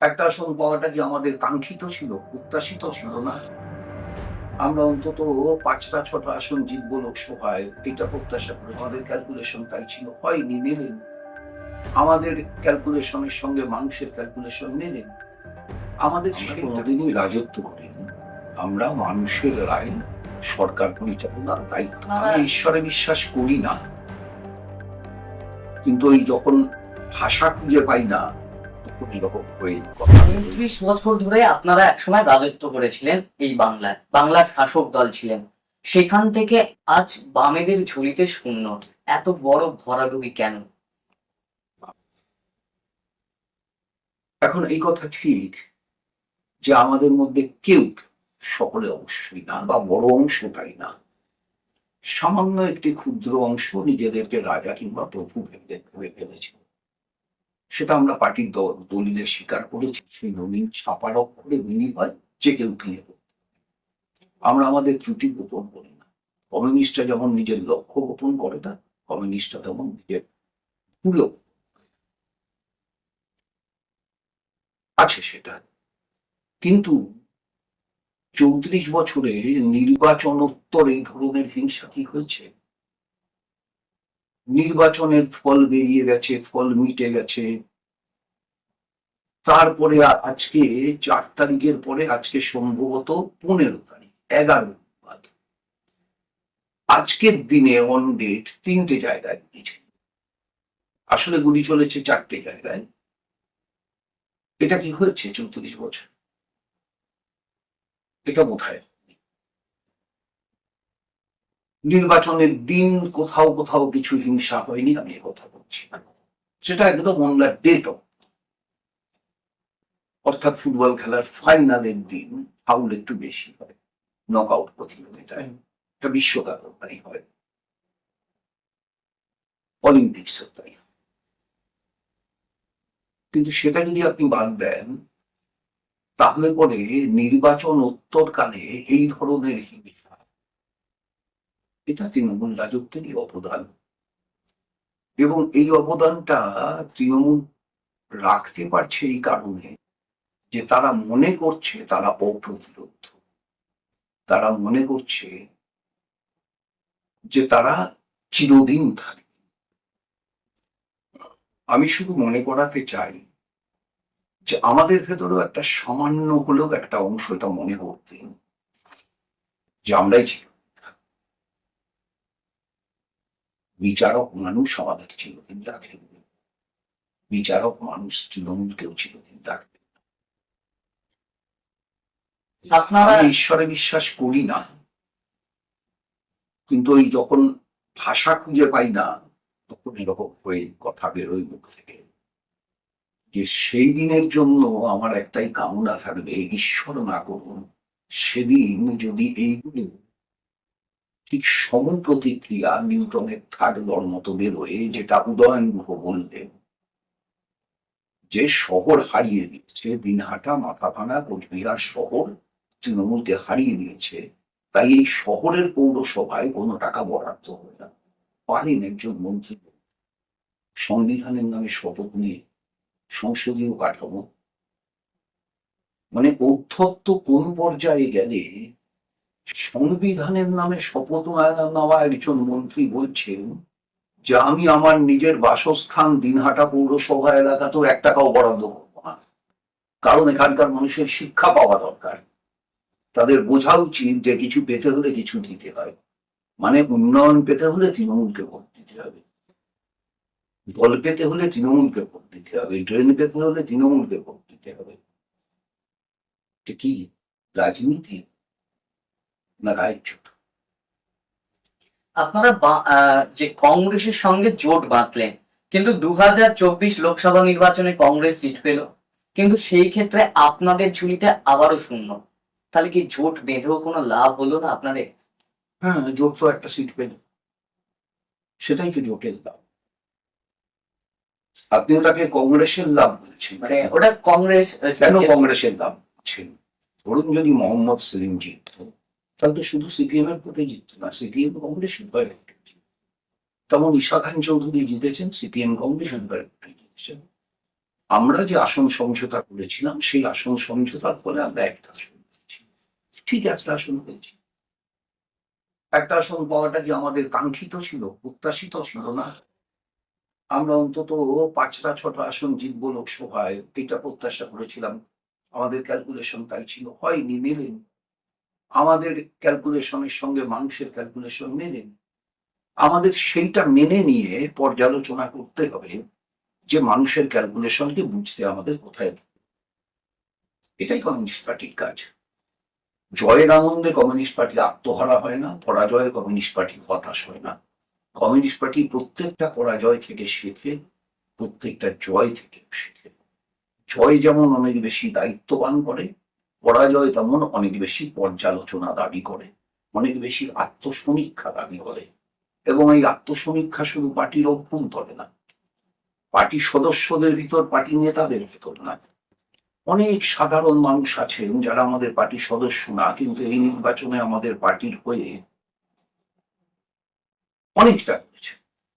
একটা আসন পাওয়াটা কি আমাদের কাঙ্ক্ষিত ছিল প্রত্যাশিত ছিল না? আমরা অন্তত পাঁচটা ছটা আসন জিতবো লোকসভায় এটা প্রত্যাশা করে। আমাদের ক্যালকুলেশন তাই ছিল হয়নি মেলেন। আমাদের ক্যালকুলেশনের সঙ্গে মানুষের ক্যালকুলেশন মেলেন আমাদের কোনোদিনই রাজত্ব করিনি। আমরা মানুষের রায় সরকার পরিচালনার দায়িত্ব। আমি ঈশ্বরে বিশ্বাস করি না। কিন্তু ওই যখন ভাষা খুঁজে পাই না উনত্রিশ বছর ধরে আপনারা একসময় রাজত্ব করেছিলেন এই বাংলায়। বাংলার শাসক দল ছিলেন। সেখান থেকে আজ বামেদের ঝুলিতে শূন্য। এত বড় ভরাডুবি কেন? এখন এই কথা ঠিক যে আমাদের মধ্যে কেউ সকলে অবশ্যই না বা বড় অংশটাই না। সামান্য একটি ক্ষুদ্র অংশ নিজেদেরকে রাজা কিংবা প্রভু ভেবে ভেবে ফেলেছিল। সেটা আমরা পার্টির দলিলে স্বীকার করেছি, সেই দলিল ছাপার অক্ষরে বিনিময় যে কেউ কিনে। আমরা আমাদের ত্রুটি গোপন করি না। কমিউনিস্টরা যেমন নিজের লক্ষ্য গোপন করে না, কমিউনিস্টরা তেমন নিজের ভুলও আছে সেটা। কিন্তু চৌত্রিশ বছরে নির্বাচনোত্তর এই ধরনের হিংসা কি হয়েছে? নির্বাচনের ফল বেরিয়ে গেছে, ফল মিটে গেছে তারপরে আজকে চার তারিখের পরে আজকে সম্ভবত পনেরো তারিখ, এগারো বাদ। আজকের দিনে অন ডেট তিনটে জায়গায় গুলি। আসলে গুলি চলেছে চারটে জায়গায়। এটা কি হয়েছে চৌত্রিশ বছর? এটা কোথায় নির্বাচনের দিন কোথাও কোথাও কিছু হিংসা হয়নি, আমি কথা বলছি সেটা একদম অন ডেট অর্থাৎ ফুটবল খেলার ফাইনালের দিন ফাউল একটু বেশি হয় নক আউট প্রতিযোগিতায় এটা বিশ্বকাপ তাই হয়। অলিম্পিক্সও তাই। কিন্তু সেটা যদি আপনি বাদ দেন তাহলে পরে নির্বাচন উত্তরকালে এই ধরনের হিংসা এটা তৃণমূল রাজত্বেরই অবদান। এবং এই অবদানটা তৃণমূল রাখতে পারছে এই কারণে যে তারা মনে করছে তারা অপ্রতিরোধ। তারা মনে করছে যে তারা চিরদিন থাকবে। আমি শুধু মনে করাতে চাই যে আমাদের ভেতরেও একটা সামান্য হলেও একটা অংশ এটা মনে করতেন যে আমরাই ছিল বিচারক মানুষ আমাদের চিরদিন রাখেন বিচারক মানুষ তৃণমূলকেও চিরদিন রাখবেন আপনারা ঈশ্বরে বিশ্বাস করি না। কিন্তু ওই যখন ভাষা খুঁজে পাই না, তখন এরকম হয়ে কথা বেরোয় মুখ থেকে। যে সেই দিনের জন্য আমার একটাই কামনা থাকবে, ঈশ্বর না করুন। সেদিন যদি এইগুলো ঠিক সম প্রতিক্রিয়া নিউটনের থার্ড লর মতো বেরোয়, যেটা উদয়ন গুহ বললেন, যে শহর হারিয়ে দিচ্ছে, দিনহাটা, মাথাভাঙা, কোচবিহার শহর তৃণমূলকে হারিয়ে দিয়েছে, তাই এই শহরের পৌরসভায় কোনো টাকা বরাদ্দ হয় না। পারেন একজন মন্ত্রী। সংবিধানের নামে শপথ নিয়ে সংসদীয় কাঠামো। মানে অধ্যত্ত কোন পর্যায়ে গেলে সংবিধানের নামে শপথ নেওয়া একজন মন্ত্রী বলছেন, যে আমি আমার নিজের বাসস্থান দিনহাটা পৌরসভা এলাকাতেও এক টাকাও বরাদ্দ করব না। কারণ এখানকার মানুষের শিক্ষা পাওয়া দরকার। তাদের বোঝা উচিত যে কিছু পেতে হলে কিছু দিতে হয়। মানে উন্নয়ন পেতে হলে তৃণমূলকে ভোট দিতে হবে। জল পেতে হলে তৃণমূলকে ভোট দিতে হবে। ড্রেন পেতে হলে তৃণমূলকে ভোট দিতে হবে। কি রাজনীতি না ছোট আপনারা যে কংগ্রেসের সঙ্গে জোট বাঁধলেন, কিন্তু দু হাজার চব্বিশ লোকসভা নির্বাচনে কংগ্রেস সিট পেল। কিন্তু সেই ক্ষেত্রে আপনাদের ঝুলিতে আবারও শূন্য। তাহলে কি জোট বেঁধেও কোনো লাভ হলো না আপনাদের? হ্যাঁ জোট তো একটা সিট পেল সেটাই তো জোটের লাভ। আপনি ওটাকে কংগ্রেসের লাভ বলছেন। মানে ওটা কংগ্রেস কেন কংগ্রেসের লাভ বলছেন? ধরুন যদি মোহাম্মদ সেলিম জিতত তাহলে তো শুধু সিপিএম এর ভোটে জিতত না সিপিএম কংগ্রেস উভয় ভোটে। তেমন ঈশা খান চৌধুরী জিতেছেন সিপিএম কংগ্রেস উভয় ভোটে জিতেছেন। আমরা যে আসন সমঝোতা করেছিলাম সেই আসন সমঝোতার ফলে আমরা একটা আসন ঠিক একটা আসন পেয়েছি একটা আসন পাওয়াটা কি আমাদের কাঙ্ক্ষিত ছিল, প্রত্যাশিত ছিল না? আমরা অন্তত পাঁচটা, ছটা আসন জিতবো লোকসভায়, এটা প্রত্যাশা করেছিলাম। আমাদের ক্যালকুলেশন তাই ছিল, হয়নি, মেলেন। আমাদের ক্যালকুলেশনের সঙ্গে মানুষের ক্যালকুলেশন মেলেনি আমাদের সেইটা মেনে নিয়ে পর্যালোচনা করতে হবে যে মানুষের ক্যালকুলেশনকে বুঝতে আমাদের কোথায় এটাই কমিউনিস্ট পার্টির কাজ। জয়ের আনন্দে কমিউনিস্ট পার্টি আত্মহারা হয় না পরাজয়ে কমিউনিস্ট পার্টি হতাশ হয় না। কমিউনিস্ট পার্টি প্রত্যেকটা পরাজয় থেকে শেখে, প্রত্যেকটা জয় থেকে শেখে। জয় যেমন অনেক বেশি দায়িত্ববান করে, পরাজয় তেমন অনেক বেশি পর্যালোচনা দাবি করে, অনেক বেশি আত্মসমীক্ষা দাবি করে। এবং এই আত্মসমীক্ষা শুধু পার্টির অভ্যন্তরে না পার্টি সদস্যদের ভিতর, পার্টি নেতাদের ভিতর না অনেক সাধারণ মানুষ আছেন যারা আমাদের পার্টির সদস্য না, কিন্তু এই নির্বাচনে আমাদের পার্টির হয়ে অনেকটা করেছে